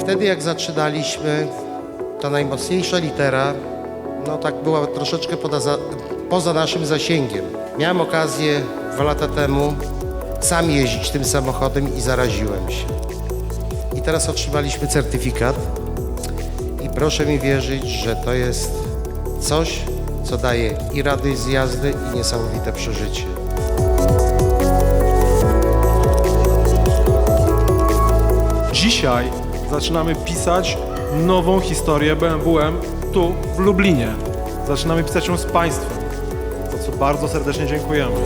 Wtedy jak zaczynaliśmy, ta najmocniejsza litera, no tak była troszeczkę poza, poza naszym zasięgiem. Miałem okazję dwa lata temu sam jeździć tym samochodem i zaraziłem się. I teraz otrzymaliśmy certyfikat i proszę mi wierzyć, że to jest coś, co daje i radość z jazdy i niesamowite przeżycie. Dzisiaj zaczynamy pisać nową historię BMW M tu w Lublinie. Zaczynamy pisać ją z Państwem, za co bardzo serdecznie dziękujemy.